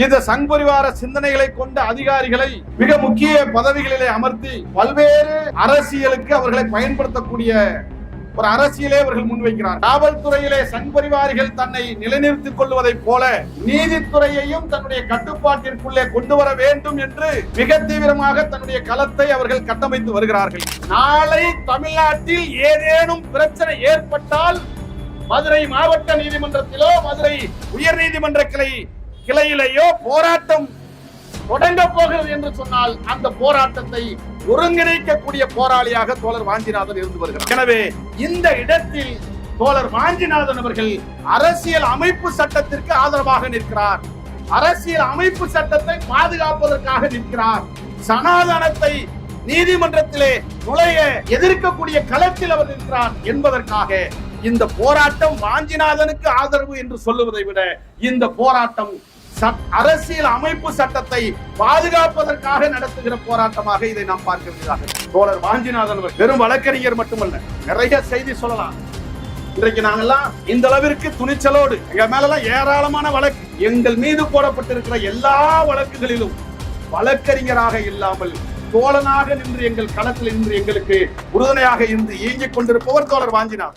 இந்த சங்பரிவார சிந்தனைகளை கொண்ட அதிகாரிகளை மிக முக்கிய பதவிகளிலே அமர்த்தி பல்வேறு அரசியலுக்கு அவர்களை பயன்படுத்தக்கூடிய ஒரு அரசியலே அவர்கள் முன்வைக்கிறார். காவல்துறையிலே சங்பரிவாரிகள் தன்னை நிலைநிறுத்திக் கொள்வதைப் போல நீதித்துறையையும் தன்னுடைய கட்டுப்பாட்டிற்குள்ளே கொண்டு வர வேண்டும் என்று மிக தீவிரமாக தன்னுடைய களத்தை அவர்கள் கட்டமைத்து வருகிறார்கள். நாளை தமிழ்நாட்டில் ஏதேனும் பிரச்சனை ஏற்பட்டால் மதுரை மாவட்ட நீதிமன்றத்திலோ மதுரை உயர் நீதிமன்ற கிளை கிளையிலேயோ போராட்டம் தொடங்க போகிறது என்று சொன்னால் அந்த போராட்டத்தை ஒருங்கிணைக்கக்கூடிய போராளியாக தோழர் வாஞ்சிநாதன் இருந்து வருகிறார். எனவே இந்த இடத்தில் தோழர் வாஞ்சிநாதன் அவர்கள் அரசியல் அமைப்பு சட்டத்திற்கு ஆதரவாக நிற்கிறார். அரசியல் அமைப்பு சட்டத்தை பாதுகாப்பதற்காக நிற்கிறார். சனாதனத்தை நீதிமன்றத்திலே நுழைய எதிர்க்கக்கூடிய களத்தில் அவர் நிற்கிறார் என்பதற்காக இந்த போராட்டம் வாஞ்சிநாதனுக்கு ஆதரவு என்று சொல்லுவதை விட இந்த போராட்டம் அரசியல் அமைப்பு சட்டத்தை பாதுகாப்பதற்காக நடத்துகிற போராட்டமாக இதை நாம் பார்க்க வேண்டியதாக தோழர் வாஞ்சிநாதன் வெறும் வழக்கறிஞர் மட்டுமல்ல நிறைய செய்தி சொல்லலாம். இன்றைக்கு நாங்கெல்லாம் இந்த அளவிற்கு துணிச்சலோடு எங்க மேலெல்லாம் ஏராளமான வழக்கு எங்கள் மீது போடப்பட்டிருக்கிற எல்லா வழக்குகளிலும் வழக்கறிஞராக இல்லாமல் தோழனாக நின்று எங்கள் களத்தில் நின்று எங்களுக்கு உறுதுணையாக இருந்து இயங்கிக் கொண்டிருப்பவர் தோழர் வாஞ்சினார்